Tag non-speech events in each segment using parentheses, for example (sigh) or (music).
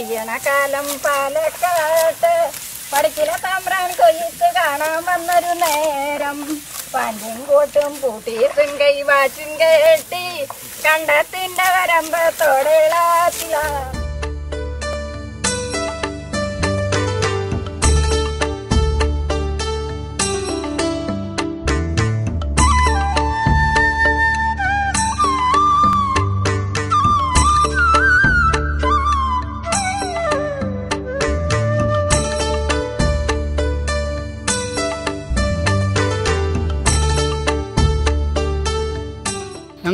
കൊയ്യണ കാലം പാലക്കാട്ട്. പടിക്കില താമ്രാൻ കൊയ്ത്ത് കാണാൻ വന്നൊരു നേരം. പാന്റും കൂട്ടും പൂട്ടിയിട്ടും കൈവാച്ചും കേട്ടി. കണ്ടത്തിന്റെ വരമ്പത്തോടെളാത്തില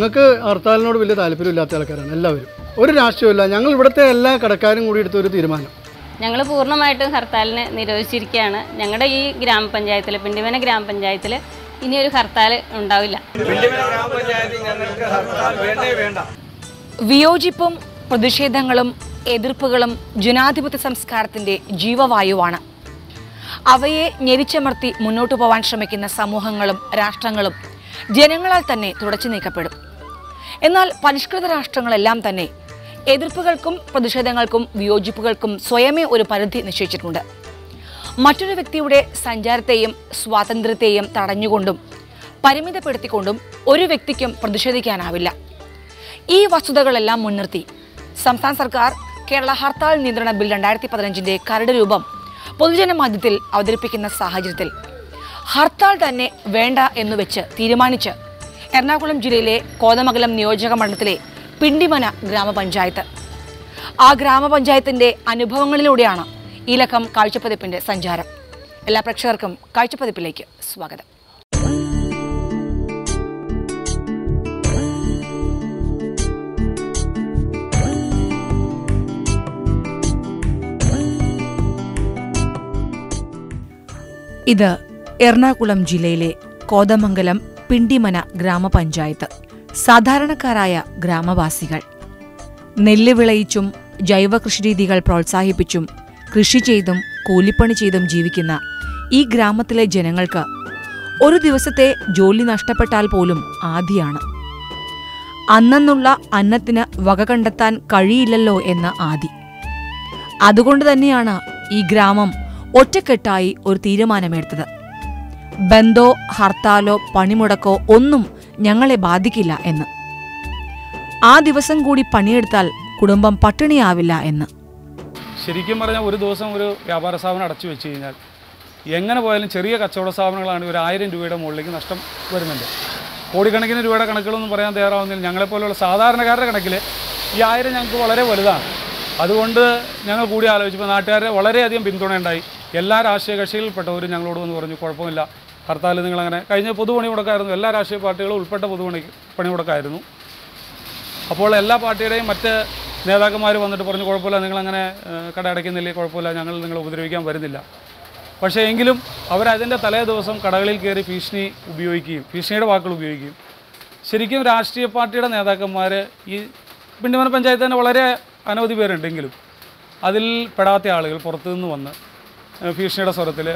ഞങ്ങൾക്ക് ഹർത്താലിനോട് വലിയ താല്പര്യമില്ലാത്ത ആൾക്കാരാണ് എല്ലാവരും. ഒരു രാഷ്ട്രീയമില്ല ഞങ്ങൾ ഇവിടുത്തെ എല്ലാ കടക്കാരും കൂടി എടുത്ത ഒരു തീരുമാനം. ഞങ്ങൾ പൂർണമായിട്ടും ഹർത്താലിനെ നിരോധിച്ചിരിക്കുകയാണ്. ഞങ്ങളുടെ ഈ ഗ്രാമപഞ്ചായത്തിൽ പിണ്ടിമന ഗ്രാമപഞ്ചായത്തിൽ ഇനി ഒരു ഹർത്താൽ ഉണ്ടാവില്ല. വിയോജിപ്പും പ്രതിഷേധങ്ങളും എതിർപ്പുകളും ജനാധിപത്യ സംസ്കാരത്തിന്റെ ജീവവായുവാണ്. അവയെ ഞെരിച്ചമർത്തി മുന്നോട്ടു പോവാൻ ശ്രമിക്കുന്ന സമൂഹങ്ങളും രാഷ്ട്രങ്ങളും ജനങ്ങളാൽ തന്നെ തുടച്ചു നീക്കപ്പെടും. എന്നാൽ പരിഷ്കൃത രാഷ്ട്രങ്ങളെല്ലാം തന്നെ എതിർപ്പുകൾക്കും പ്രതിഷേധങ്ങൾക്കും വിയോജിപ്പുകൾക്കും സ്വയമേ ഒരു പരിധി നിശ്ചയിച്ചിട്ടുണ്ട്. മറ്റൊരു വ്യക്തിയുടെ സഞ്ചാരത്തെയും സ്വാതന്ത്ര്യത്തെയും തടഞ്ഞുകൊണ്ടും പരിമിതപ്പെടുത്തിക്കൊണ്ടും ഒരു വ്യക്തിക്കും പ്രതിഷേധിക്കാനാവില്ല. ഈ വസ്തുതകളെല്ലാം മുൻനിർത്തി സംസ്ഥാന സർക്കാർ കേരള ഹർത്താൽ നിയന്ത്രണ ബിൽ രണ്ടായിരത്തി പതിനഞ്ചിന്റെ കരട് രൂപം പൊതുജന മാധ്യത്തിൽ അവതരിപ്പിക്കുന്ന സാഹചര്യത്തിൽ ഹർത്താൽ തന്നെ വേണ്ട എന്ന് വെച്ച് തീരുമാനിച്ച് എറണാകുളം ജില്ലയിലെ കോതമംഗലം നിയോജക മണ്ഡലത്തിലെ പിണ്ടിമന ഗ്രാമപഞ്ചായത്ത്. ആ ഗ്രാമപഞ്ചായത്തിന്റെ അനുഭവങ്ങളിലൂടെയാണ് ഈ ലക്കം കാഴ്ചപ്പതിപ്പിന്റെ സഞ്ചാരം. എല്ലാ പ്രേക്ഷകർക്കും കാഴ്ചപ്പതിപ്പിലേക്ക് സ്വാഗതം. ഇത് എറണാകുളം ജില്ലയിലെ കോതമംഗലം പിണ്ടിമന ഗ്രാമപഞ്ചായത്ത്. സാധാരണക്കാരായ ഗ്രാമവാസികൾ. നെല്ല് വിളയിച്ചും ജൈവ കൃഷിരീതികൾ പ്രോത്സാഹിപ്പിച്ചും കൃഷി ചെയ്തും കൂലിപ്പണി ചെയ്തും ജീവിക്കുന്ന ഈ ഗ്രാമത്തിലെ ജനങ്ങൾക്ക് ഒരു ദിവസത്തെ ജോലി നഷ്ടപ്പെട്ടാൽ പോലും ആദിയാണ്. അന്നെന്നുള്ള അന്നത്തിന് വക കണ്ടെത്താൻ കഴിയില്ലല്ലോ എന്ന ആദി. അതുകൊണ്ട് തന്നെയാണ് ഈ ഗ്രാമം ഒറ്റക്കെട്ടായി ഒരു തീരുമാനമെടുത്തത്. ബന്ധോ ഹർത്താലോ പണിമുടക്കോ ഒന്നും ഞങ്ങളെ ബാധിക്കില്ല എന്ന്. ആ ദിവസം കൂടി പണിയെടുത്താൽ കുടുംബം പട്ടിണിയാവില്ല എന്ന്. ശരിക്കും പറഞ്ഞാൽ ഒരു ദിവസം ഒരു വ്യാപാര സ്ഥാപനം അടച്ചു വെച്ച് കഴിഞ്ഞാൽ എങ്ങനെ പോയാലും ചെറിയ കച്ചവട സ്ഥാപനങ്ങളാണ് ഒരു ആയിരം രൂപയുടെ മുകളിലേക്ക് നഷ്ടം വരുന്നുണ്ട്. കോടിക്കണക്കിന് രൂപയുടെ കണക്കുകളൊന്നും പറയാൻ തയ്യാറാവുന്നില്ല. ഞങ്ങളെപ്പോലുള്ള സാധാരണക്കാരുടെ കണക്കിൽ ഈ ആയിരം ഞങ്ങൾക്ക് വളരെ വലുതാണ്. അതുകൊണ്ട് ഞങ്ങൾ കൂടി ആലോചിച്ചപ്പോൾ നാട്ടുകാരെ വളരെയധികം പിന്തുണയുണ്ടായി. എല്ലാ രാഷ്ട്രീയ കക്ഷികളിൽപ്പെട്ടവരും ഞങ്ങളോട് വന്ന് പറഞ്ഞു കുഴപ്പമില്ല. ഹർത്താൽ നിങ്ങളങ്ങനെ കഴിഞ്ഞ പൊതുപണി മുടക്കായിരുന്നു എല്ലാ രാഷ്ട്രീയ പാർട്ടികളും ഉൾപ്പെട്ട പൊതുപണി പണി മുടക്കായിരുന്നു അപ്പോൾ എല്ലാ പാർട്ടിയുടെയും മറ്റ് നേതാക്കന്മാർ വന്നിട്ട് പറഞ്ഞു കുഴപ്പമില്ല നിങ്ങളങ്ങനെ കട അടയ്ക്കുന്നില്ലേ കുഴപ്പമില്ല ഞങ്ങൾ നിങ്ങളെ ഉപദ്രവിക്കാൻ വരുന്നില്ല. പക്ഷേ എങ്കിലും അവരതിന്റെ തലേ ദിവസം കടകളിൽ കയറി ഭീഷണി ഉപയോഗിക്കുകയും ഭീഷണിയുടെ വാക്കുകൾ ഉപയോഗിക്കുകയും. ശരിക്കും രാഷ്ട്രീയ പാർട്ടിയുടെ നേതാക്കന്മാർ ഈ പിണ്ടിമന പഞ്ചായത്ത് തന്നെ വളരെ അനവധി പേരുണ്ടെങ്കിലും അതിൽ പെടാത്ത ആളുകൾ പുറത്തുനിന്ന് വന്ന് ഭീഷണിയുടെ സ്വരത്തിൽ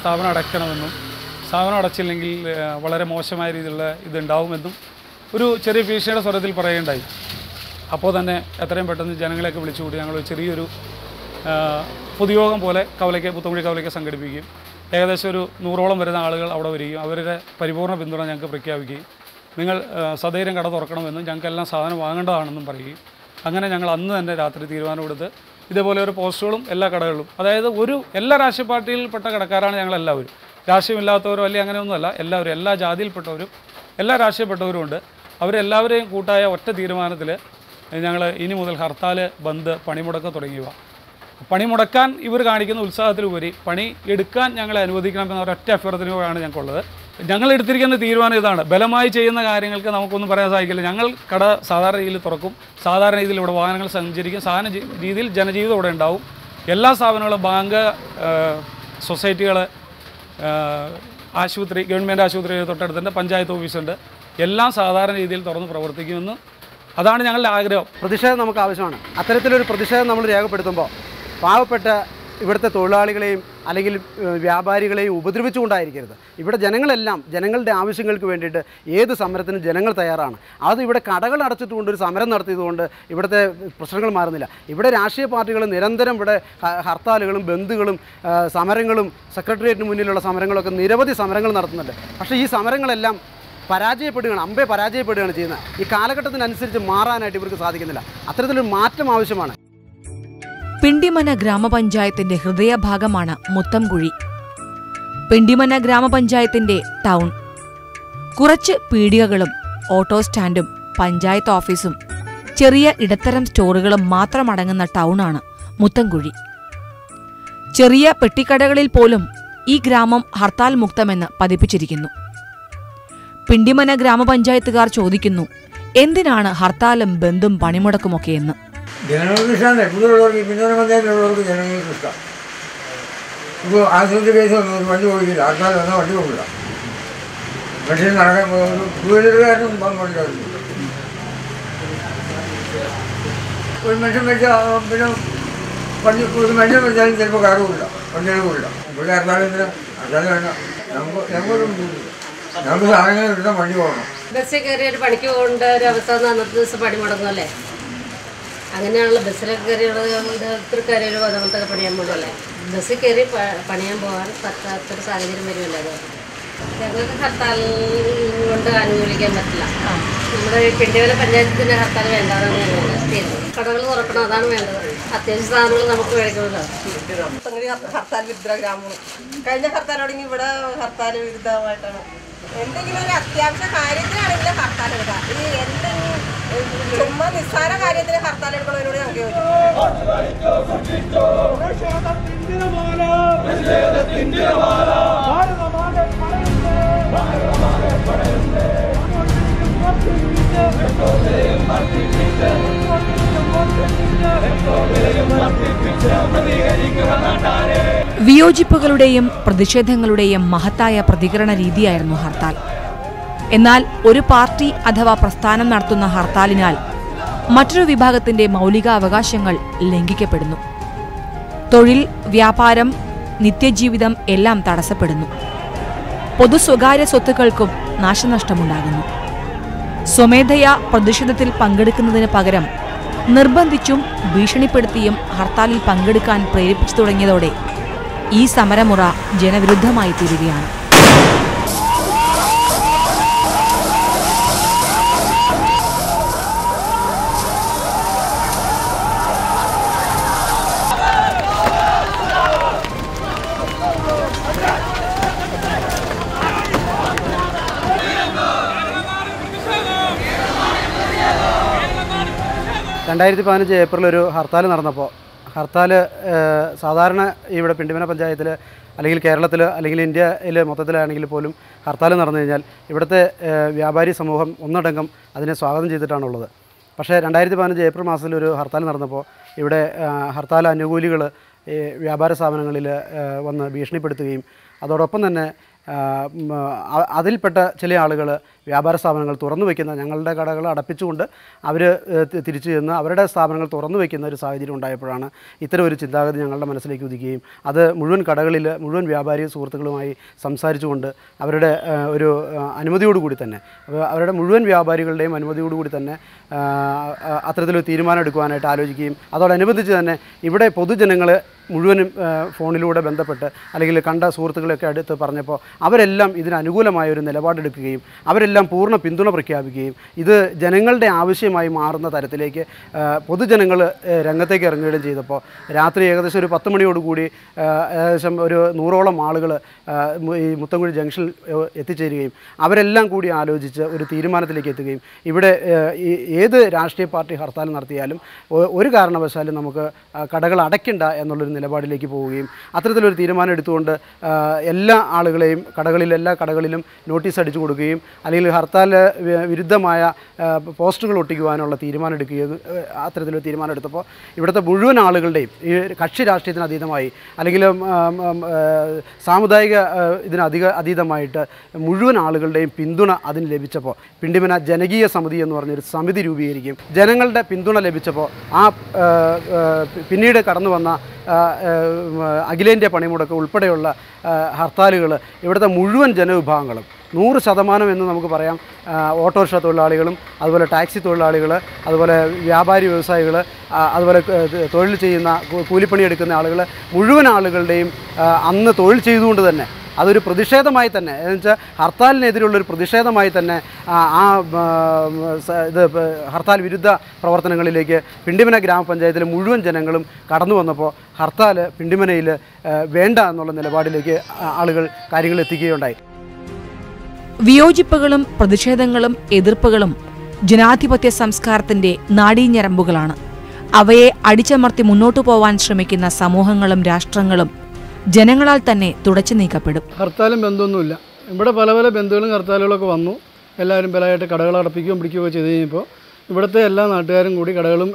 സ്ഥാപനം അടയ്ക്കണമെന്നും സ്ഥാപനം അടച്ചില്ലെങ്കിൽ വളരെ മോശമായ രീതിയിലുള്ള ഇതുണ്ടാവുമെന്നും ഒരു ചെറിയ ഭീഷണിയുടെ സ്വരത്തിൽ പറയുകയുണ്ടായി. അപ്പോൾ തന്നെ എത്രയും പെട്ടെന്ന് ജനങ്ങളെയൊക്കെ വിളിച്ചുകൂടി ഞങ്ങൾ ചെറിയൊരു പൊതുയോഗം പോലെ കവലയ്ക്ക് പുത്തമ്പുഴി കവലയ്ക്ക് സംഘടിപ്പിക്കുകയും ഏകദേശം ഒരു നൂറോളം വരുന്ന ആളുകൾ അവിടെ വരികയും അവരുടെ പരിപൂർണ പിന്തുണ ഞങ്ങൾക്ക് പ്രഖ്യാപിക്കുകയും നിങ്ങൾ സധൈര്യം കട തുറക്കണമെന്നും ഞങ്ങൾക്കെല്ലാം സാധനം വാങ്ങേണ്ടതാണെന്നും പറയുകയും അങ്ങനെ ഞങ്ങൾ അന്ന് തന്നെ രാത്രി തീരുമാനമെടുത്ത് ഇതേപോലെ ഒരു പോസ്റ്റുകളും എല്ലാ കടകളിലും അതായത് ഒരു എല്ലാ രാഷ്ട്രീയ പാർട്ടിയിൽപ്പെട്ട കടക്കാരാണ് ഞങ്ങളെല്ലാവരും. രാഷ്ട്രീയമില്ലാത്തവരോ അല്ലെങ്കിൽ അങ്ങനെയൊന്നുമല്ല. എല്ലാവരും എല്ലാ ജാതിയിൽപ്പെട്ടവരും എല്ലാ രാഷ്ട്രീയപ്പെട്ടവരും ഉണ്ട്. അവരെല്ലാവരെയും കൂട്ടായ ഒറ്റ തീരുമാനത്തിൽ ഞങ്ങൾ ഇനി മുതൽ ഹർത്താൽ ബന്ദ് പണിമുടക്ക് തുടങ്ങിയവ. പണിമുടക്കാൻ ഇവർ കാണിക്കുന്ന ഉത്സാഹത്തിലുപരി പണി എടുക്കാൻ ഞങ്ങളെ അനുവദിക്കണമെന്ന ഒറ്റ അഭ്യർത്ഥനയോടാണ് ഞങ്ങൾക്കുള്ളത്. ഞങ്ങൾ എടുത്തിരിക്കുന്ന തീരുമാനം ഇതാണ്. ബലമായി ചെയ്യുന്ന കാര്യങ്ങൾക്ക് നമുക്കൊന്നും പറയാൻ സാധിക്കില്ല. ഞങ്ങൾ കട സാധാരണ രീതിയിൽ തുറക്കും. സാധാരണ രീതിയിൽ ഇവിടെ വാഹനങ്ങൾ സഞ്ചരിക്കും. സാധാരണ രീതിയിൽ ജനജീവിതം ഇവിടെ ഉണ്ടാവും. എല്ലാ സ്ഥാപനങ്ങളും ബാങ്ക് സൊസൈറ്റികൾ ആശുപത്രി ഗവൺമെന്റ് ആശുപത്രി തൊട്ടടുത്തുണ്ട് പഞ്ചായത്ത് ഓഫീസുണ്ട്. എല്ലാം സാധാരണ രീതിയിൽ തുറന്ന് പ്രവർത്തിക്കുമെന്ന് അതാണ് ഞങ്ങളുടെ ആഗ്രഹം. പ്രതിഷേധം നമുക്ക് ആവശ്യമാണ്. അത്തരത്തിലൊരു പ്രതിഷേധം നമ്മൾ രേഖപ്പെടുത്തുമ്പോൾ പാവപ്പെട്ട ഇവിടുത്തെ തൊഴിലാളികളെയും അല്ലെങ്കിൽ വ്യാപാരികളെയും ഉപദ്രവിച്ചുകൊണ്ടായിരിക്കരുത്. ഇവിടെ ജനങ്ങളെല്ലാം ജനങ്ങളുടെ ആവശ്യങ്ങൾക്ക് വേണ്ടിയിട്ട് ഏത് സമരത്തിനും ജനങ്ങൾ തയ്യാറാണ്. അത് ഇവിടെ കടകൾ അടച്ചിട്ടുകൊണ്ട് ഒരു സമരം നടത്തിയതുകൊണ്ട് ഇവിടുത്തെ പ്രശ്നങ്ങൾ മാറുന്നില്ല. ഇവിടെ രാഷ്ട്രീയ പാർട്ടികൾ നിരന്തരം ഇവിടെ ഹർത്താലുകളും ബന്ധുകളും സമരങ്ങളും സെക്രട്ടേറിയറ്റിന് മുന്നിലുള്ള സമരങ്ങളൊക്കെ നിരവധി സമരങ്ങൾ നടത്തുന്നുണ്ട്. പക്ഷേ ഈ സമരങ്ങളെല്ലാം പരാജയപ്പെടുകയാണ് അമ്പെ പരാജയപ്പെടുകയാണ് ചെയ്യുന്നത്. ഈ കാലഘട്ടത്തിനനുസരിച്ച് മാറാനായിട്ട് ഇവർക്ക് സാധിക്കുന്നില്ല. അത്തരത്തിലൊരു മാറ്റം ആവശ്യമാണ്. പിണ്ടിമന ഗ്രാമപഞ്ചായത്തിന്റെ ഹൃദയഭാഗമാണ് മുത്തംകുഴി. പിണ്ടിമന ഗ്രാമപഞ്ചായത്തിന്റെ ടൗൺ. കുറച്ച് പീടികകളും ഓട്ടോ സ്റ്റാൻഡും പഞ്ചായത്ത് ഓഫീസും ചെറിയ ഇടത്തരം സ്റ്റോറുകളും മാത്രമടങ്ങുന്ന ടൗണാണ് മുത്തംകുഴി. ചെറിയ പെട്ടിക്കടകളിൽ പോലും ഈ ഗ്രാമം ഹർത്താൽ മുക്തമെന്ന് പതിപ്പിച്ചിരിക്കുന്നു. പിണ്ടിമന ഗ്രാമപഞ്ചായത്തുകാർ ചോദിക്കുന്നു എന്തിനാണ് ഹർത്താലും ബന്ധും പണിമുടക്കുമൊക്കെയെന്ന് ജനങ്ങൾക്ക് ഇഷ്ടമാണ് ഇവിടെയുള്ളവർക്ക് പിന്നോട്ട് പഞ്ചായത്തിലുള്ളവർക്ക് ജനങ്ങൾക്ക് ഇഷ്ടം ഇപ്പോൾ ആശുപത്രി കേസ് വന്നു ഒരു വണ്ടി പോയില്ല ആൾക്കാർ വന്നാൽ വണ്ടി പോകില്ല പക്ഷേ നടക്കാൻ ടൂ വീലറുകാരനും പങ്കുണ്ടായിരുന്നു ഒരു മനുഷ്യൻ വെച്ച പിന്നെ വണ്ടി ഒരു മനുഷ്യൻ വെച്ചാലും ചിലപ്പോൾ കാറുമില്ല വണ്ടികളുമില്ല ഇവിടെ ഹർത്താലിന് ഹർത്താൽ വേണ്ട. നമുക്ക് ഞങ്ങൾക്കൊരു ഞങ്ങൾക്ക് സാധനങ്ങൾ എടുത്താൽ വണ്ടി പോകണം. ബസ്സിൽ കയറി ഒരു പണിക്ക് പോകേണ്ട ഒരു അവസ്ഥ അന്നത്തെ ദിവസം പണി മുടങ്ങുമല്ലേ അങ്ങനെയാണല്ലോ. ബസ്സിലൊക്കെ കയറിയുള്ളത് ഇത്ര കയറി അതുപോലത്തെ പണിയാൻ പോകുമല്ലേ ബസ്സിൽ കയറി പണിയാൻ പോകാൻ പറ്റാത്തൊരു സാഹചര്യം വരുമല്ലോ അത്. ഞങ്ങൾക്ക് ഹർത്താൽ കൊണ്ട് അനുകൂലിക്കാൻ പറ്റില്ല. നമ്മുടെ പിണ്ടിവല പഞ്ചായത്തിന്റെ ഹർത്താൽ വേണ്ടതാണ് ഞങ്ങൾ കടകൾ തുറക്കണം അതാണ് വേണ്ടത്. അത്യാവശ്യ സാധനങ്ങൾ നമുക്ക് മേടിക്കുന്നത് ഹർത്താൽ വിരുദ്ധ ഗ്രാമമാണ് കഴിഞ്ഞ ഹർത്താൽ തുടങ്ങി ഇവിടെ ഹർത്താൽ വിരുദ്ധമായിട്ടാണ്. എന്തെങ്കിലും ഒരു അത്യാവശ്യ കാര്യത്തിനാണെങ്കിലും ഹർത്താൽ എടുക്കുക ഈ എന്തെങ്കിലും ചുമ്മാ നിസ്സാര കാര്യത്തിന് ഹർത്താൽ എടുക്കുന്നതിനോട് വിയോജിപ്പുകളുടെയും പ്രതിഷേധങ്ങളുടെയും മഹത്തായ പ്രതികരണ രീതിയായിരുന്നു ഹർത്താൽ. എന്നാൽ ഒരു പാർട്ടി അഥവാ പ്രസ്ഥാനം നടത്തുന്ന ഹർത്താലിനാൽ മറ്റൊരു വിഭാഗത്തിന്റെ മൗലികാവകാശങ്ങൾ ലംഘിക്കപ്പെടുന്നു. തൊഴിൽ വ്യാപാരം നിത്യജീവിതം എല്ലാം തടസ്സപ്പെടുന്നു. പൊതു സ്വകാര്യ സ്വത്തുക്കൾക്കും നാശനഷ്ടമുണ്ടാകുന്നു. സ്വമേധയാ പ്രതിഷേധത്തിൽ പങ്കെടുക്കുന്നതിന് പകരം നിർബന്ധിച്ചും ഭീഷണിപ്പെടുത്തിയും ഹർത്താലിൽ പങ്കെടുക്കാൻ പ്രേരിപ്പിച്ചു തുടങ്ങിയതോടെ ഈ സമരമുറ ജനവിരുദ്ധമായി തീരുകയാണ് രണ്ടായിരത്തി പതിനഞ്ച് ഏപ്രിൽ ഒരു ഹർത്താൽ നടന്നപ്പോൾ ഹർത്താൽ സാധാരണ ഇവിടെ പിണ്ടിമന പഞ്ചായത്തിൽ അല്ലെങ്കിൽ കേരളത്തിൽ അല്ലെങ്കിൽ ഇന്ത്യയിൽ മൊത്തത്തിലാണെങ്കിൽ പോലും ഹർത്താൽ നടന്നു കഴിഞ്ഞാൽ ഇവിടുത്തെ വ്യാപാരി സമൂഹം ഒന്നടങ്കം അതിനെ സ്വാഗതം ചെയ്തിട്ടാണുള്ളത്. പക്ഷേ രണ്ടായിരത്തി പതിനഞ്ച് ഏപ്രിൽ മാസത്തിൽ ഒരു ഹർത്താൽ നടന്നപ്പോൾ ഇവിടെ ഹർത്താൽ അനുകൂലികൾ ഈ വ്യാപാര സ്ഥാപനങ്ങളിൽ വന്ന് ഭീഷണിപ്പെടുത്തുകയും അതോടൊപ്പം തന്നെ അതിൽപ്പെട്ട ചില ആളുകൾ വ്യാപാര സ്ഥാപനങ്ങൾ തുറന്നു വയ്ക്കുന്ന ഞങ്ങളുടെ കടകൾ അടപ്പിച്ചുകൊണ്ട് അവർ തിരിച്ചു ചെന്ന് അവരുടെ സ്ഥാപനങ്ങൾ തുറന്നു വയ്ക്കുന്ന ഒരു സാഹചര്യം ഉണ്ടായപ്പോഴാണ് ഇത്തരം ഒരു ചിന്താഗതി ഞങ്ങളുടെ മനസ്സിലേക്ക് ഉദിക്കുകയും അത് മുഴുവൻ കടകളിൽ മുഴുവൻ വ്യാപാരി സുഹൃത്തുക്കളുമായി സംസാരിച്ചുകൊണ്ട് അവരുടെ ഒരു അനുമതിയോടുകൂടി തന്നെ അവരുടെ മുഴുവൻ വ്യാപാരികളുടെയും അനുമതിയോടുകൂടി തന്നെ അത്തരത്തിലൊരു തീരുമാനം എടുക്കുവാനായിട്ട് ആലോചിക്കുകയും അതോടനുബന്ധിച്ച് തന്നെ ഇവിടെ പൊതുജനങ്ങൾ മുഴുവനും ഫോണിലൂടെ ബന്ധപ്പെട്ട് അല്ലെങ്കിൽ കണ്ട സുഹൃത്തുക്കളെയൊക്കെ അടുത്ത് പറഞ്ഞപ്പോൾ അവരെല്ലാം ഇതിന് അനുകൂലമായ ഒരു നിലപാടെടുക്കുകയും അവരെല്ലാം പൂർണ പിന്തുണ പ്രഖ്യാപിക്കുകയും ഇത് ജനങ്ങളുടെ ആവശ്യമായി മാറുന്ന തരത്തിലേക്ക് പൊതുജനങ്ങൾ രംഗത്തേക്ക് ഇറങ്ങുകയും ചെയ്തപ്പോൾ രാത്രി ഏകദേശം ഒരു പത്ത് മണിയോടുകൂടി ഏകദേശം ഒരു നൂറോളം ആളുകൾ ഈ മുത്തംകുഴി ജംഗ്ഷനിൽ എത്തിച്ചേരുകയും അവരെല്ലാം കൂടി ആലോചിച്ച് ഒരു തീരുമാനത്തിലേക്ക് എത്തുകയും ഇവിടെ ഏത് രാഷ്ട്രീയ പാർട്ടി ഹർത്താൽ നടത്തിയാലും ഒരു കാരണവശാലും നമുക്ക് കടകൾ അടയ്ക്കണ്ട എന്നുള്ളൊരു നിലപാടിലേക്ക് പോവുകയും അത്തരത്തിലൊരു തീരുമാനം എടുത്തുകൊണ്ട് എല്ലാ ആളുകളെയും കടകളിൽ എല്ലാ കടകളിലും നോട്ടീസ് അടിച്ചു കൊടുക്കുകയും അല്ലെങ്കിൽ അല്ലെങ്കിൽ ഹർത്താൽ വിരുദ്ധമായ പോസ്റ്റുകൾ ഒട്ടിക്കുവാനുള്ള തീരുമാനം എടുക്കുകയും അത്തരത്തിലൊരു തീരുമാനം എടുത്തപ്പോൾ ഇവിടുത്തെ മുഴുവൻ ആളുകളുടെയും ഈ കക്ഷി രാഷ്ട്രീയത്തിന് അതീതമായി അല്ലെങ്കിൽ സാമുദായിക ഇതിന് അധിക അതീതമായിട്ട് മുഴുവൻ ആളുകളുടെയും പിന്തുണ അതിന് ലഭിച്ചപ്പോൾ പിണ്ടിമന ജനകീയ സമിതി എന്ന് പറഞ്ഞൊരു സമിതി രൂപീകരിക്കും. ജനങ്ങളുടെ പിന്തുണ ലഭിച്ചപ്പോൾ ആ പിന്നീട് കടന്നു വന്ന അഖിലേന്ത്യാ പണിമുടക്ക് ഉൾപ്പെടെയുള്ള ഹർത്താലുകൾ ഇവിടുത്തെ മുഴുവൻ ജനവിഭാഗങ്ങളും നൂറ് ശതമാനം എന്ന് നമുക്ക് പറയാം. ഓട്ടോറിക്ഷ തൊഴിലാളികളും അതുപോലെ ടാക്സി തൊഴിലാളികൾ അതുപോലെ വ്യാപാരി വ്യവസായികൾ അതുപോലെ തൊഴിൽ ചെയ്യുന്ന കൂലിപ്പണി എടുക്കുന്ന ആളുകൾ മുഴുവൻ ആളുകളുടെയും അന്ന് തൊഴിൽ ചെയ്തുകൊണ്ട് തന്നെ അതൊരു പ്രതിഷേധമായി തന്നെ എന്ന് വെച്ചാൽ ഹർത്താലിനെതിരെയുള്ളൊരു പ്രതിഷേധമായി തന്നെ ആ ഇത് ഹർത്താൽ വിരുദ്ധ പ്രവർത്തനങ്ങളിലേക്ക് പിണ്ടിമന ഗ്രാമപഞ്ചായത്തിലെ മുഴുവൻ ജനങ്ങളും കടന്നു വന്നപ്പോൾ ഹർത്താൽ പിണ്ടിമനയിൽ വേണ്ട എന്നുള്ള നിലപാടിലേക്ക് ആളുകൾ കാര്യങ്ങൾ എത്തിക്കുകയുണ്ടായി. വിയോജിപ്പുകളും പ്രതിഷേധങ്ങളും എതിർപ്പുകളും ജനാധിപത്യ സംസ്കാരത്തിന്റെ നാഡീഞരമ്പുകളാണ് അവയെ അടിച്ചമർത്തി മുന്നോട്ടു പോവാൻ ശ്രമിക്കുന്ന സമൂഹങ്ങളും രാഷ്ട്രങ്ങളും ജനങ്ങളാൽ തന്നെ തുടച്ചു നീക്കപ്പെടും. ഹർത്താലും ബന്ധമൊന്നുമില്ല. ഇവിടെ പല പല ബന്ധുക്കളും ഹർത്താലുകളൊക്കെ വന്നു. എല്ലാവരും ബലമായിട്ട് കടകൾ അടപ്പിക്കുകയും പിടിക്കുകയോ ചെയ്ത് കഴിഞ്ഞപ്പോൾ ഇവിടുത്തെ എല്ലാ നാട്ടുകാരും കൂടി കടകളും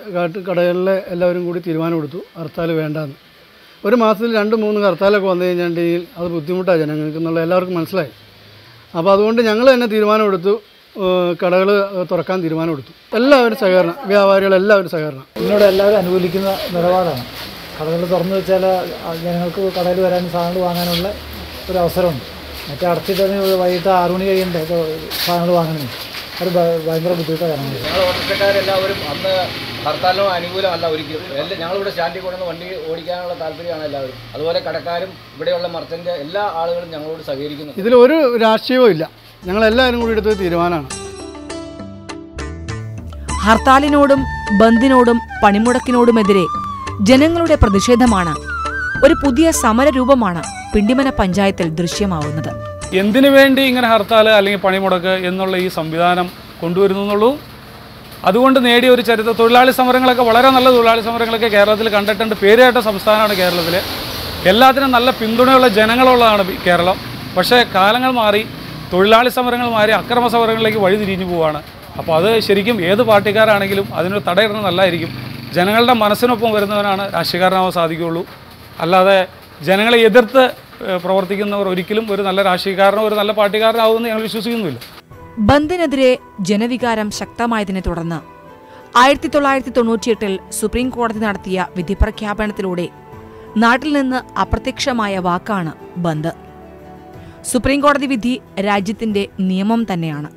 കടകളിലെ എല്ലാവരും കൂടി തീരുമാനമെടുത്തു ഹർത്താൽ വേണ്ടെന്ന്. ഒരു മാസത്തിൽ രണ്ട് മൂന്ന് ഹർത്താലൊക്കെ വന്നു കഴിഞ്ഞിട്ടുണ്ടെങ്കിൽ അത് ബുദ്ധിമുട്ടാണ് ജനങ്ങൾക്ക് എന്നുള്ള എല്ലാവർക്കും മനസ്സിലായി. അപ്പോൾ അതുകൊണ്ട് ഞങ്ങൾ തന്നെ തീരുമാനമെടുത്തു. കടകൾ തുറക്കാൻ തീരുമാനമെടുത്തു. എല്ലാവരും സഹകരണം വ്യാപാരികൾ എല്ലാവരും സഹകരണം. എന്നോട് എല്ലാവരും അനുകൂലിക്കുന്ന നിലപാടാണ്. കടകൾ തുറന്നു വെച്ചാൽ ജനങ്ങൾക്ക് കടയിൽ വരാൻ സാധനങ്ങൾ വാങ്ങാനുള്ള ഒരു അവസരമുണ്ട്. മറ്റേ അടച്ചിട്ട് വൈകിട്ട് ആറു മണി കഴിയണ്ടേ സാധനങ്ങൾ വാങ്ങണമെങ്കിൽ അത് ഭയങ്കര ബുദ്ധിമുട്ടാണ്. ഞങ്ങൾ ഓട്ടോറിക്ഷക്കാരെല്ലാവരും അന്ന് ഹർത്താലിനോ അനുകൂലമല്ല ഒരിക്കലും. എല്ലാം ഞങ്ങളിവിടെ സ്റ്റാൻഡിൽ കൊണ്ടുവന്ന് വണ്ടി ഓടിക്കാനുള്ള താല്പര്യമാണ് എല്ലാവരും. അതുപോലെ കടക്കാരും ഇവിടെയുള്ള മർച്ചന്റ് എല്ലാ ആളുകളും ഞങ്ങളോട് സഹകരിക്കുന്നു. ഇതിൽ ഒരു രാഷ്ട്രീയവും ഇല്ല. ഞങ്ങളെല്ലാവരും കൂടി എടുത്ത തീരുമാനമാണ്. ഹർത്താലിനോടും ബന്ദിനോടും പണിമുടക്കിനോടുമെതിരെ ജനങ്ങളുടെ പ്രതിഷേധമാണ്. ഒരു പുതിയ സമരരൂപമാണ് പിണ്ടിമന പഞ്ചായത്തിൽ ദൃശ്യമാവുന്നത്. എന്തിനു വേണ്ടി ഇങ്ങനെ ഹർത്താൽ അല്ലെങ്കിൽ പണിമുടക്ക് എന്നുള്ള ഈ സംവിധാനം കൊണ്ടുവരുന്നു എന്നുള്ളൂ. അതുകൊണ്ട് നേടിയ ഒരു ചരിത്ര തൊഴിലാളി സമരങ്ങളൊക്കെ വളരെ നല്ല തൊഴിലാളി സമരങ്ങളൊക്കെ കേരളത്തിൽ കണ്ടിട്ടുണ്ട്. പേരുകേട്ട സംസ്ഥാനമാണ് കേരളത്തിൽ എല്ലാത്തിനും നല്ല പിന്തുണയുള്ള ജനങ്ങളുള്ളതാണ് കേരളം. പക്ഷേ കാലങ്ങൾ മാറി തൊഴിലാളി സമരങ്ങൾ മാറി അക്രമ സമരങ്ങളിലേക്ക് വഴി തിരിഞ്ഞു പോവുകയാണ് അപ്പോൾ അത് ശരിക്കും ഏത് പാർട്ടിക്കാരാണെങ്കിലും അതിനൊരു തടയിടുന്നത് നല്ലതായിരിക്കും. ജനങ്ങളുടെ മനസ്സിനൊപ്പം വരുന്നവനാണ് രാഷ്ട്രീയക്കാരനാവാൻ സാധിക്കുകയുള്ളൂ. അല്ലാതെ ജനങ്ങളെ എതിർത്ത് പ്രവർത്തിക്കുന്നവർ ഒരിക്കലും ഒരു നല്ല രാഷ്ട്രീയക്കാരനോ ഒരു നല്ല പാർട്ടിക്കാരനാവുമെന്ന് ഞങ്ങൾ വിശ്വസിക്കുന്നില്ല ബന്ദിനെതിരെ ജനവികാരം ശക്തമായതിനെ തുടർന്ന് ആയിരത്തി തൊള്ളായിരത്തി തൊണ്ണൂറ്റിയെട്ടിൽ സുപ്രീം കോടതി നടത്തിയ വിധിപ്രഖ്യാപനത്തിലൂടെ നാട്ടിൽ നിന്ന് അപ്രത്യക്ഷമായ വാക്കാണ് ബന്ദ്. സുപ്രീം കോടതി വിധി രാജ്യത്തിന്റെ നിയമം തന്നെയാണ്.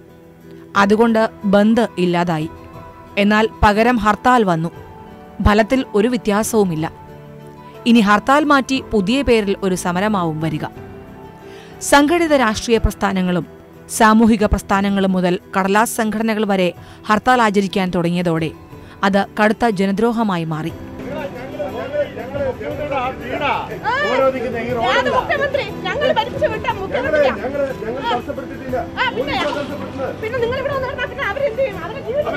അതുകൊണ്ട് ബന്ദ് ഇല്ലാതായി. എന്നാൽ പകരം ഹർത്താൽ വന്നു. ഫലത്തിൽ ഒരു വ്യത്യാസവുമില്ല. ഇനി ഹർത്താൽ മാറ്റി പുതിയ പേരിൽ ഒരു സമരമാവും വരിക. സംഘടിത രാഷ്ട്രീയ പ്രസ്ഥാനങ്ങളും സാമൂഹിക പ്രസ്ഥാനങ്ങളും മുതൽ കടലാസ് സംഘടനകൾ വരെ ഹർത്താൽ ആചരിക്കാൻ തുടങ്ങിയതോടെ അത് കടുത്ത ജനദ്രോഹമായി മാറി. പിന്നെ നിങ്ങൾ ഇവിടെ വന്നാൽ പിന്നെ അവരെന്ത് ചെയ്യും? അവരുടെ ജീവിതം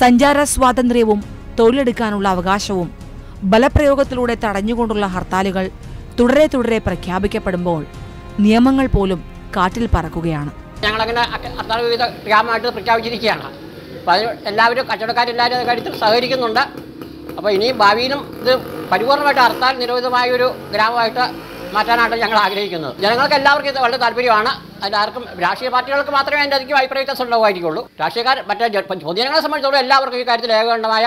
സഞ്ചാര സ്വാതന്ത്ര്യവും തൊഴിലെടുക്കാനുള്ള അവകാശവും ബലപ്രയോഗത്തിലൂടെ തടഞ്ഞുകൊണ്ടുള്ള ഹർത്താലുകൾ തുടരെ തുടരെ പ്രഖ്യാപിക്കപ്പെടുമ്പോൾ നിയമങ്ങൾ പോലും കാറ്റിൽ പറക്കുകയാണ്. ഞങ്ങളങ്ങനെ അത്ര വിവിധ ഗ്രാമമായിട്ട് പ്രഖ്യാപിച്ചിരിക്കുകയാണ്. അപ്പോൾ അതിന് എല്ലാവരും കച്ചവടക്കാരെല്ലാവരും അത് കാര്യത്തിൽ സഹകരിക്കുന്നുണ്ട്. അപ്പോൾ ഇനിയും ഭാവിയിലും ഇത് പരിപൂർണമായിട്ട് ഹർത്താൽ നിരോധിതമായ ഒരു ഗ്രാമമായിട്ട് മാറ്റാനാണ് ഞങ്ങൾ ആഗ്രഹിക്കുന്നത് ജനങ്ങൾക്ക് എല്ലാവർക്കും ഇത് വളരെ താല്പര്യമാണ്. അതിലാർക്കും രാഷ്ട്രീയ പാർട്ടികൾക്ക് മാത്രമേ അതിന്റെ അധികം അഭിപ്രായ വ്യത്യാസം ഉണ്ടാവുമായിരിക്കുള്ളൂ. രാഷ്ട്രീയക്കാർ മറ്റേ പൊതുജനങ്ങളെ സംബന്ധിച്ചോളം എല്ലാവർക്കും ഈ കാര്യത്തിൽ ഏകകണ്ഠമായ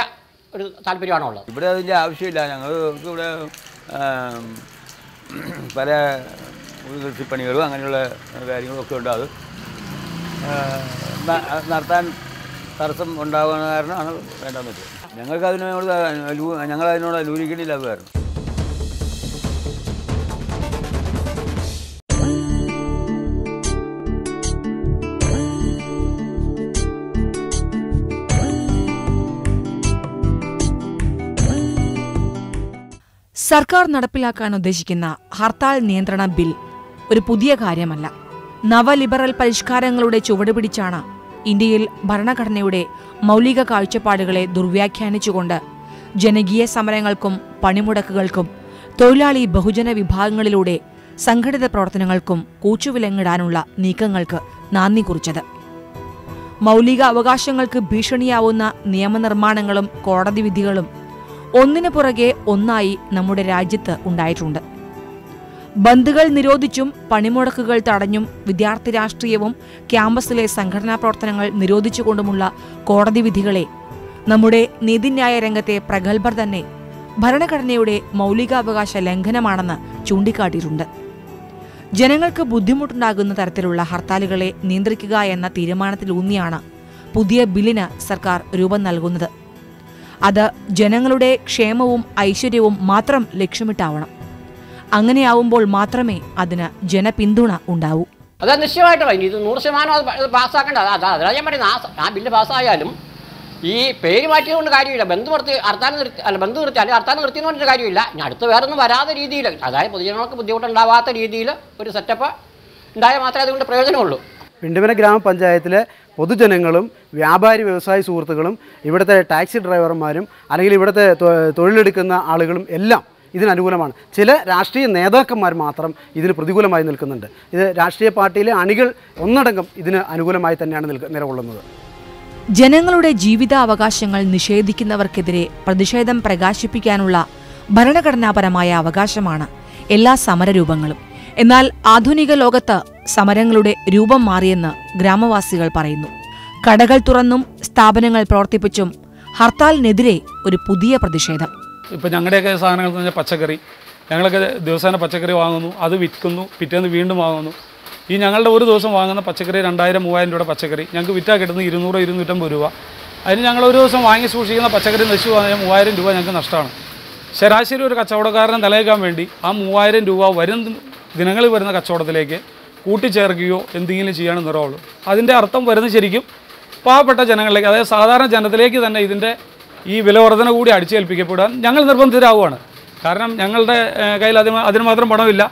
ഒരു താല്പര്യമാണുള്ളത്. ഇവിടെ അതിന്റെ ആവശ്യമില്ല. ഞങ്ങൾ ഇവിടെ (clears throat) പല കൃഷിപ്പണികളും അങ്ങനെയുള്ള കാര്യങ്ങളൊക്കെ ഉണ്ട് അത് ആ, ന- നടത്താൻ തടസ്സം ഉണ്ടാകുന്ന കാരണമാണ് വേണ്ടാന്ന് വെച്ചത് ഞങ്ങൾക്ക് അതിനോട് ഞങ്ങൾ അതിനോട് അനുകൂലിക്കേണ്ടി അത് സർക്കാർ നടപ്പിലാക്കാൻ ഉദ്ദേശിക്കുന്ന ഹർത്താൽ നിയന്ത്രണ ബിൽ ഒരു പുതിയ കാര്യമല്ല. നവലിബറൽ പരിഷ്കാരങ്ങളുടെ ചുവടുപിടിച്ചാണ് ഇന്ത്യയിൽ ഭരണഘടനയുടെ മൗലിക കാഴ്ചപ്പാടുകളെ ദുർവ്യാഖ്യാനിച്ചുകൊണ്ട് ജനകീയ സമരങ്ങൾക്കും പണിമുടക്കുകൾക്കും തൊഴിലാളി ബഹുജന വിഭാഗങ്ങളിലൂടെ സംഘടിത പ്രവർത്തനങ്ങൾക്കും കൂച്ചുവിലങ്ങിടാനുള്ള നീക്കങ്ങൾക്ക് നാന്ദി കുറിച്ചത്. മൗലിക അവകാശങ്ങൾക്ക് ഭീഷണിയാവുന്ന നിയമനിർമ്മാണങ്ങളും കോടതി വിധികളും ഒന്നിനു പുറകെ ഒന്നായി നമ്മുടെ രാജ്യത്ത് ഉണ്ടായിട്ടുണ്ട്. ബന്ദുകൾ നിരോധിച്ചും പണിമുടക്കുകൾ തടഞ്ഞും വിദ്യാർത്ഥി രാഷ്ട്രീയവും ക്യാമ്പസിലെ സംഘടനാ പ്രവർത്തനങ്ങൾ നിരോധിച്ചുകൊണ്ടുമുള്ള കോടതി വിധികളെ നമ്മുടെ നീതിന്യായ രംഗത്തെ പ്രഗത്ഭർ തന്നെ ഭരണഘടനയുടെ മൗലികാവകാശ ലംഘനമാണെന്ന് ചൂണ്ടിക്കാട്ടിയിട്ടുണ്ട്. ജനങ്ങൾക്ക് ബുദ്ധിമുട്ടുണ്ടാകുന്ന തരത്തിലുള്ള ഹർത്താലുകളെ നിയന്ത്രിക്കുക എന്ന തീരുമാനത്തിലൂന്നിയാണ് പുതിയ ബില്ലിന് സർക്കാർ രൂപം നൽകുന്നത്. അത് ജനങ്ങളുടെ ക്ഷേമവും ഐശ്വര്യവും മാത്രം ലക്ഷ്യമിട്ടാവണം. അങ്ങനെയാവുമ്പോൾ മാത്രമേ അതിന് ജനപിന്തുണ ഉണ്ടാവൂ. അത് നിശ്ചയമായിട്ടും ഇനി ഇത് നൂറ് ശതമാനം അത് അത് പാസ്സാക്കേണ്ട. അത് അതാ ഞാൻ പറയുന്നത്. ആ ബില്ല് പാസ്സായാലും ഈ പേര് മാറ്റിയത് കൊണ്ട് കാര്യമില്ല. ബന്ധു നിർത്തി ഹർത്താൽ നിർത്തി അല്ല ബന്ധു നിർത്തി അല്ലെങ്കിൽ ഹർത്താൽ നിർത്തിയെന്ന് പറഞ്ഞിട്ട് കാര്യമില്ല. ഇനി അടുത്ത് വേറെ ഒന്നും വരാത്ത രീതിയിൽ അതായത് പൊതുജനങ്ങൾക്ക് ബുദ്ധിമുട്ടുണ്ടാവാത്ത രീതിയിൽ ഒരു സെറ്റപ്പ് ഉണ്ടായാൽ മാത്രമേ അതുകൊണ്ട് പ്രയോജനമുള്ളൂ. പിണ്ടുമന ഗ്രാമപഞ്ചായത്തിലെ പൊതുജനങ്ങളും വ്യാപാരി വ്യവസായ സുഹൃത്തുക്കളും ഇവിടുത്തെ ടാക്സി ഡ്രൈവർമാരും അല്ലെങ്കിൽ ഇവിടുത്തെ തൊഴിലെടുക്കുന്ന ആളുകളും എല്ലാം ഇതിനനുകൂലമാണ് ചില രാഷ്ട്രീയ നേതാക്കന്മാർ മാത്രം ഇതിന് പ്രതികൂലമായി നിൽക്കുന്നുണ്ട്. ഇത് രാഷ്ട്രീയ പാർട്ടിയിലെ അണികൾ ഒന്നടങ്കം ഇതിന് അനുകൂലമായി തന്നെയാണ് നിൽക്ക നിലകൊള്ളുന്നത്. ജനങ്ങളുടെ ജീവിതാവകാശങ്ങൾ നിഷേധിക്കുന്നവർക്കെതിരെ പ്രതിഷേധം പ്രകാശിപ്പിക്കാനുള്ള ഭരണഘടനാപരമായ അവകാശമാണ് എല്ലാ സമരരൂപങ്ങളും. എന്നാൽ ആധുനിക ലോകത്ത് സമരങ്ങളുടെ രൂപം മാറിയെന്ന് ഗ്രാമവാസികൾ പറയുന്നു. കടകൾ തുറന്നും സ്ഥാപനങ്ങൾ പ്രവർത്തിപ്പിച്ചും ഹർത്താലിനെതിരെ ഒരു പുതിയ പ്രതിഷേധം. ഇപ്പൊ ഞങ്ങളുടെയൊക്കെ സാധനങ്ങൾ പച്ചക്കറി. ഞങ്ങളൊക്കെ ദിവസേന പച്ചക്കറി വാങ്ങുന്നു അത് വിൽക്കുന്നു പിറ്റേന്ന് വീണ്ടും വാങ്ങുന്നു. ഈ ഞങ്ങളുടെ ഒരു ദിവസം വാങ്ങുന്ന പച്ചക്കറി രണ്ടായിരം മൂവായിരം രൂപയുടെ പച്ചക്കറി. ഞങ്ങൾക്ക് വിറ്റാ കിട്ടുന്നത് ഇരുന്നൂറ് ഇരുന്നൂറ്റമ്പത് രൂപ. അതിന് ഞങ്ങൾ ഒരു ദിവസം വാങ്ങി സൂക്ഷിക്കുന്ന പച്ചക്കറി നശിച്ചു പറഞ്ഞാൽ മൂവായിരം രൂപ ഞങ്ങൾക്ക് നഷ്ടമാണ്. ശരാശരി ഒരു കച്ചവടക്കാരനെ നിലനിൽക്കാൻ വേണ്ടി ആ മൂവായിരം രൂപ വരും ദിനങ്ങളിൽ വരുന്ന കച്ചവടത്തിലേക്ക് കൂട്ടിച്ചേർക്കുകയോ എന്തെങ്കിലും ചെയ്യാണ് നിറവുള്ളൂ അതിന്റെ അർത്ഥം വരുന്ന ശരിക്കും പാവപ്പെട്ട ജനങ്ങളിലേക്ക് അതായത് സാധാരണ ജനത്തിലേക്ക് തന്നെ ഇതിന്റെ ഈ വിലവർധന കൂടി അടിച്ചേൽപ്പിക്കപ്പെടാൻ ഞങ്ങൾ നിർബന്ധിതരാവുകയാണ്. കാരണം ഞങ്ങളുടെ കയ്യിൽ അതിന് അതിന് മാത്രം പണമില്ല.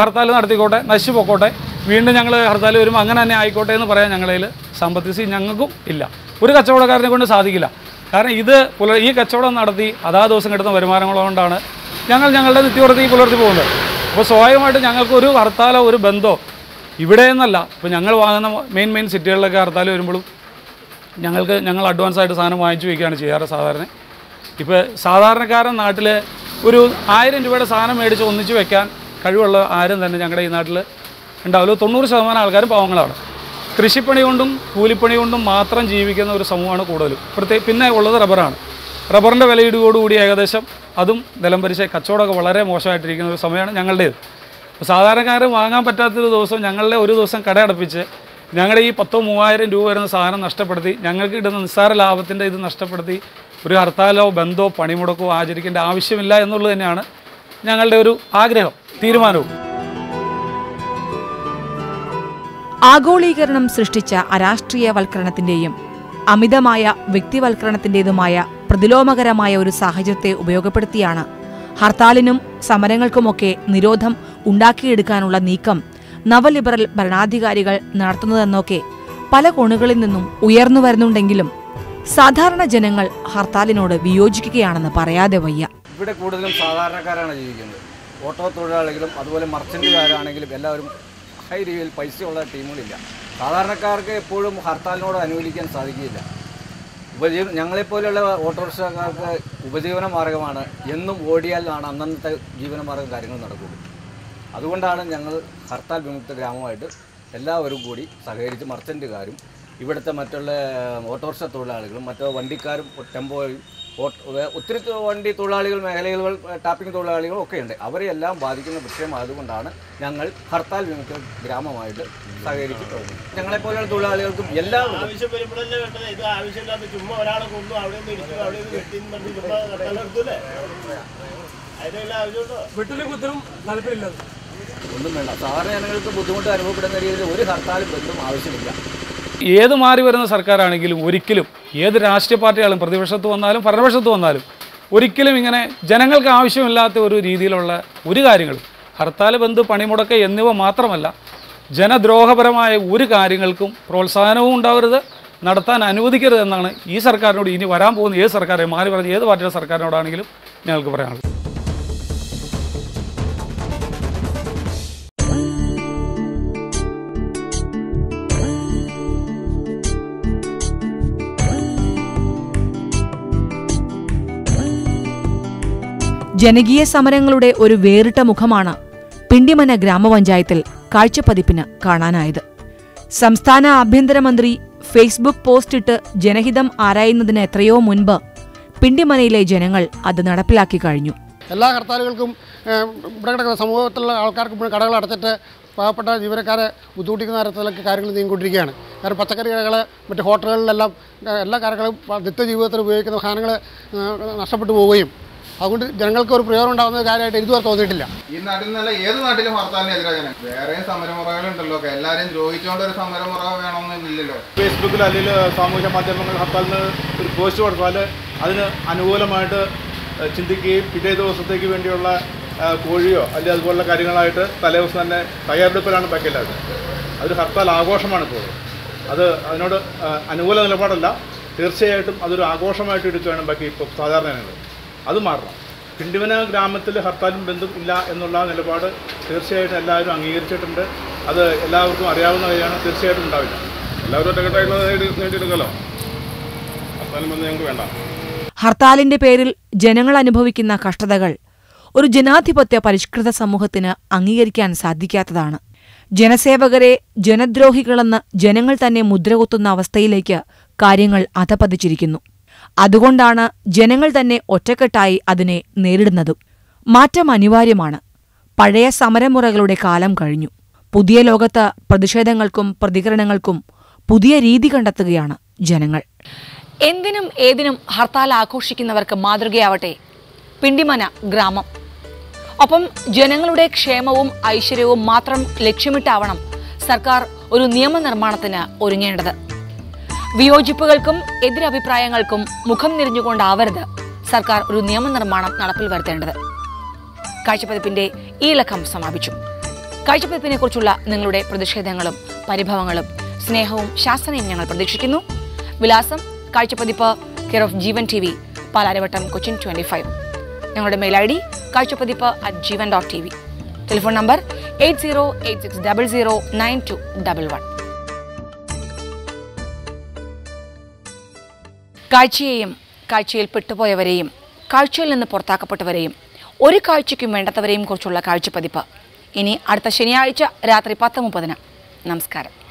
ഹർത്താൽ നടത്തിക്കോട്ടെ നശിച്ചു പോക്കോട്ടെ. വീണ്ടും ഞങ്ങൾ ഹർത്താൽ വരുമ്പോൾ അങ്ങനെ തന്നെ ആയിക്കോട്ടെ എന്ന് പറയാൻ ഞങ്ങളുടെ കയ്യിൽ സാമ്പത്തിക ഞങ്ങൾക്കും ഇല്ല. ഒരു കച്ചവടക്കാരനെ കൊണ്ട് സാധിക്കില്ല. കാരണം ഇത് പുലർ ഈ കച്ചവടം നടത്തി അതാ ദിവസം കിട്ടുന്ന വരുമാനങ്ങൾ കൊണ്ടാണ് ഞങ്ങൾ ഞങ്ങളുടെ നിത്യവൃത്തി പുലർത്തി പോകുന്നത്. അപ്പോൾ സ്വാഭാവികമായിട്ട് ഞങ്ങൾക്ക് ഒരു ഹർത്താലോ ഒരു ബന്ധമോ ഇവിടെ നിന്നല്ല ഇപ്പോൾ ഞങ്ങൾ വാങ്ങുന്ന മെയിൻ മെയിൻ സിറ്റികളിലൊക്കെ ഹർത്താൽ വരുമ്പോഴും ഞങ്ങൾക്ക് ഞങ്ങൾ അഡ്വാൻസ് ആയിട്ട് സാധനം വാങ്ങിച്ചു വയ്ക്കുകയാണ് ചെയ്യാറ് സാധാരണ. ഇപ്പോൾ സാധാരണക്കാരൻ നാട്ടിൽ ഒരു ആയിരം രൂപയുടെ സാധനം മേടിച്ച് ഒന്നിച്ച് വെക്കാൻ കഴിവുള്ള ആരും തന്നെ ഞങ്ങളുടെ ഈ നാട്ടിൽ ഉണ്ടാവില്ല. തൊണ്ണൂറ് ശതമാനം ആൾക്കാരും പാവങ്ങളാണ്. കൃഷിപ്പണി കൊണ്ടും കൂലിപ്പണി കൊണ്ടും മാത്രം ജീവിക്കുന്ന ഒരു സമൂഹമാണ് കൂടുതലും. പ്രത്യേക പിന്നെ ഉള്ളത് റബ്ബറാണ്. റബ്ബറിന്റെ വിലയിടുകയോടുകൂടി ഏകദേശം അതും നിലംപരിശ കച്ചവടമൊക്കെ വളരെ മോശമായിട്ടിരിക്കുന്ന ഒരു സമയമാണ് ഞങ്ങളുടേത്. അപ്പോൾ സാധാരണക്കാരൻ വാങ്ങാൻ പറ്റാത്തൊരു ദിവസം ഞങ്ങളുടെ ഒരു ദിവസം കടയടപ്പിച്ച് ഞങ്ങളുടെ ഈ പത്തോ മൂവായിരം രൂപ വരുന്ന സാധനം നഷ്ടപ്പെടുത്തി ഞങ്ങൾക്ക് ഇടുന്ന നിസ്സാര ലാഭത്തിന്റെ ഇത് നഷ്ടപ്പെടുത്തി ഒരു ഹർത്താലോ ബന്ധോ പണിമുടക്കോ ആചരിക്കേണ്ട ആവശ്യമില്ല എന്നുള്ളത് തന്നെയാണ് ഞങ്ങളുടെ ഒരു ആഗ്രഹം തീരുമാനവും. ആഗോളീകരണം സൃഷ്ടിച്ച അരാഷ്ട്രീയവൽക്കരണത്തിന്റെയും അമിതമായ വ്യക്തിവൽക്കരണത്തിന്റേതുമായ പ്രതിലോമകരമായ ഒരു സാഹചര്യത്തെ ഉപയോഗപ്പെടുത്തിയാണ് ഹർത്താലിനും സമരങ്ങൾക്കുമൊക്കെ നിരോധം ഉണ്ടാക്കിയെടുക്കാനുള്ള നീക്കം നവലിബറൽ ഭരണാധികാരികൾ നടത്തുന്നതെന്നൊക്കെ പല കോണുകളിൽ നിന്നും ഉയർന്നു വരുന്നുണ്ടെങ്കിലും സാധാരണ ജനങ്ങൾ ഹർത്താലിനോട് വിയോജിക്കുകയാണെന്ന് പറയാതെ വയ്യ. ഇവിടെ കൂടുതലും സാധാരണക്കാരാണ് ജീവിക്കുന്നത്. ഓട്ടോ തൊഴിലാളികളും അതുപോലെ മർച്ചന്റുകാരാണെങ്കിലും എല്ലാവരും ഹൈ രീതിയിൽ പൈസയുള്ള ടീമുകളില്ല. സാധാരണക്കാർക്ക് എപ്പോഴും ഹർത്താലിനോട് അനുകൂലിക്കാൻ സാധിക്കില്ല. ഉപജീവ ഞങ്ങളെപ്പോലെയുള്ള ഓട്ടോറിക്ഷക്കാർക്ക് ഉപജീവന മാർഗമാണ് എന്നും ഓടിയാലാണ് അന്നത്തെ ജീവനമാർഗം കാര്യങ്ങൾ നടക്കുകയുള്ളൂ അതുകൊണ്ടാണ് ഞങ്ങൾ ഹർത്താൽ വിമുക്ത ഗ്രാമമായിട്ട് എല്ലാവരും കൂടി സഹകരിച്ച് മർച്ചന്റുകാരും ഇവിടുത്തെ മറ്റുള്ള ഓട്ടോറിക്ഷ തൊഴിലാളികളും മറ്റു വണ്ടിക്കാരും ടെമ്പോയും ഓട്ട് ഒത്തിരി വണ്ടി തൊഴിലാളികൾ മേഖലകൾ ടാപ്പിംഗ് തൊഴിലാളികളും ഒക്കെ ഉണ്ട് അവരെയെല്ലാം ബാധിക്കുന്ന വിഷയമായതുകൊണ്ടാണ് ഞങ്ങൾ ഹർത്താൽ വിമുക്ത ഗ്രാമമായിട്ട് സഹകരിച്ച് പോകുന്നത് ഞങ്ങളെപ്പോലെയുള്ള തൊഴിലാളികൾക്കും എല്ലാ ആവശ്യം വരുമ്പോഴല്ലേ വേണ്ടത്? ഇത് ആവശ്യമില്ലാത്ത ചുമ്മാ ഒരാളെ കൊന്നു അവിടെ നിന്ന് അവിടെ നിന്ന് വെട്ടി എന്ന് പറഞ്ഞ് ചുമ്മാ കട്ടാൻ എടുത്തൂലേ അതിനുള്ള ആവശ്യമുണ്ടോ? വെട്ടിലും കുത്തലും താല്പര്യമില്ലത്. ഒന്നും വേണ്ട. സാധാരണ ജനങ്ങൾക്ക് ബുദ്ധിമുട്ട് അനുഭവപ്പെടുന്ന രീതിയിൽ ഒരു ഹർത്താലും ബന്ധം ആവശ്യമില്ല. ഏത് മാറി വരുന്ന സർക്കാരാണെങ്കിലും ഒരിക്കലും ഏത് രാഷ്ട്രീയ പാർട്ടിയാലും പ്രതിപക്ഷത്ത് വന്നാലും ഭരണപക്ഷത്ത് വന്നാലും ഒരിക്കലും ഇങ്ങനെ ജനങ്ങൾക്ക് ആവശ്യമില്ലാത്ത ഒരു രീതിയിലുള്ള ഒരു കാര്യങ്ങളും ഹർത്താൽ ബന്ധു പണിമുടക്ക് എന്നിവ മാത്രമല്ല ജനദ്രോഹപരമായ ഒരു കാര്യങ്ങൾക്കും പ്രോത്സാഹനവും ഉണ്ടാവരുത് നടത്താൻ അനുവദിക്കരുത് എന്നാണ് ഈ സർക്കാരിനോട് ഇനി വരാൻ പോകുന്ന ഏത് സർക്കാരെ മാറി പറഞ്ഞ ഏത് പാർട്ടിയുടെ സർക്കാരിനോടാണെങ്കിലും ഞങ്ങൾക്ക് പറയാനുള്ളത്. ജനകീയ സമരങ്ങളുടെ ഒരു വേറിട്ട മുഖമാണ് പിണ്ടിമന ഗ്രാമപഞ്ചായത്തിൽ കാഴ്ചപ്പതിപ്പിന് കാണാനായത്. സംസ്ഥാന ആഭ്യന്തരമന്ത്രി ഫേസ്ബുക്ക് പോസ്റ്റ് ഇട്ട് ജനഹിതം ആരായുന്നതിന് എത്രയോ മുൻപ് പിണ്ടിമനയിലെ ജനങ്ങൾ അത് നടപ്പിലാക്കി കഴിഞ്ഞു. എല്ലാ ഹർത്താലുകൾക്കും ഇവിടെ കിടക്കുന്ന സമൂഹത്തിലുള്ള ആൾക്കാർക്ക് കടകൾ അടച്ചിട്ട് പാവപ്പെട്ട ജീവനക്കാരെ ബുദ്ധിമുട്ടിക്കുന്ന തരത്തിലൊക്കെ കാര്യങ്ങൾ നീങ്ങിക്കൊണ്ടിരിക്കുകയാണ്. കാരണം പച്ചക്കറി കടകൾ മറ്റ് ഹോട്ടലുകളിലെല്ലാം എല്ലാ കാര്യങ്ങളും നിത്യജീവിതത്തിൽ ഉപയോഗിക്കുന്ന സാധനങ്ങൾ നഷ്ടപ്പെട്ടു പോവുകയും അതുകൊണ്ട് ജനങ്ങൾക്ക് ഒരു പ്രയോജനം ഉണ്ടാകുന്ന കാര്യമായിട്ട് ഇതുവരെ തോന്നിയിട്ടില്ല. ഈ നാട്ടിൽ നിന്നല്ല ഏത് നാട്ടിലും ഹർത്താലിന് എതിരാണ് വേറെ സമരമുറകളുണ്ടല്ലോ എല്ലാവരും എല്ലാവരെയും ദ്രോഹിച്ചുകൊണ്ട് ഒരു സമരമുറ വേണമെന്നില്ലല്ലോ. ഫേസ്ബുക്കിൽ അല്ലെങ്കിൽ സാമൂഹ്യ മാധ്യമങ്ങളിൽ ഹർത്താലിന് ഒരു പോസ്റ്റ് കൊടുത്താൽ അതിന് അനുകൂലമായിട്ട് ചിന്തിക്കുകയും പിറ്റേ ദിവസത്തേക്ക് വേണ്ടിയുള്ള കോഴിയോ അല്ലെങ്കിൽ അതുപോലുള്ള കാര്യങ്ങളായിട്ട് തലേദിവസം തന്നെ തയ്യാറെടുപ്പിലാണ് ബാക്കിയുള്ളത് അതൊരു ഹർത്താൽ ആഘോഷമാണ് ഇപ്പോൾ. അത് അതിനോട് അനുകൂല നിലപാടല്ല. തീർച്ചയായിട്ടും അതൊരു ആഘോഷമായിട്ട് എടുക്കുകയാണ് ബാക്കി ഇപ്പോൾ സാധാരണ ജനങ്ങൾ. അത് മാറണം. പിണ്ടിവന ഗ്രാമത്തിൽ ഹർത്താലും ബന്ധം ഇല്ല എന്നുള്ള നിലപാട് തീർച്ചയായിട്ടും എല്ലാവരും അംഗീകരിച്ചിട്ടുണ്ട്. അത് എല്ലാവർക്കും അറിയാവുന്ന കാര്യമാണ്. തീർച്ചയായിട്ടും ഉണ്ടാവില്ല. എല്ലാവരും ഒറ്റക്കെട്ടായിട്ടുള്ള ഹർത്താലും വേണ്ട. ഹർത്താലിന്റെ പേരിൽ ജനങ്ങൾ അനുഭവിക്കുന്ന കഷ്ടതകൾ ഒരു ജനാധിപത്യ പരിഷ്കൃത സമൂഹത്തിന് അംഗീകരിക്കാൻ സാധിക്കാത്തതാണ്. ജനസേവകരെ ജനദ്രോഹികളെന്ന് ജനങ്ങൾ തന്നെ മുദ്രകുത്തുന്ന അവസ്ഥയിലേക്ക് കാര്യങ്ങൾ അധപതിച്ചിരിക്കുന്നു. അതുകൊണ്ടാണ് ജനങ്ങൾ തന്നെ ഒറ്റക്കെട്ടായി അതിനെ നേരിടുന്നതും. മാറ്റം അനിവാര്യമാണ്. പഴയ സമരമുറകളുടെ കാലം കഴിഞ്ഞു. പുതിയ ലോകത്ത് പ്രതിഷേധങ്ങൾക്കും പ്രതികരണങ്ങൾക്കും പുതിയ രീതി കണ്ടെത്തുകയാണ് ജനങ്ങൾ. എന്തിനും ഏതിനും ഹർത്താൽ ആഘോഷിക്കുന്നവർക്ക് മാതൃകയാവട്ടെ. പിണ്ടിമന ഗ്രാമം. ഒപ്പം ജനങ്ങളുടെ ക്ഷേമവും ഐശ്വര്യവും മാത്രം ലക്ഷ്യമിട്ടാവണം സർക്കാർ ഒരു നിയമനിർമ്മാണത്തിന് ഒരുങ്ങേണ്ടത്. വിയോജിപ്പുകൾക്കും എതിരഭിപ്രായങ്ങൾക്കും മുഖം നിറിഞ്ഞുകൊണ്ടാവരുത് സർക്കാർ ഒരു നിയമനിർമ്മാണം നടപ്പിൽ വരുത്തേണ്ടത്. കാഴ്ചപ്പതിപ്പിന്റെ ഈ ലക്കം സമാപിച്ചു. കാഴ്ചപ്പതിപ്പിനെ കുറിച്ചുള്ള നിങ്ങളുടെ പ്രതിഷേധങ്ങളും പരിഭവങ്ങളും സ്നേഹവും ശാസനയും ഞങ്ങൾ പ്രതീക്ഷിക്കുന്നു. വിലാസം കാഴ്ചപ്പതിപ്പ് care of Jeevan T V Palarivattom Cochin twenty five. ഞങ്ങളുടെ mail I D കാഴ്ചപ്പതിപ്പ് at Jeevan dot T V. Telephone number eight zero eight six double zero nine two double one. കാഴ്ചയെയും കാഴ്ചയിൽ പെട്ടുപോയവരെയും കാഴ്ചയിൽ നിന്ന് പുറത്താക്കപ്പെട്ടവരെയും ഒരു കാഴ്ചയ്ക്കും വേണ്ടാത്തവരെയും കുറിച്ചുള്ള കാഴ്ചപ്പതിപ്പ്. ഇനി അടുത്ത ശനിയാഴ്ച രാത്രി പത്ത് മുപ്പതിന്. നമസ്കാരം.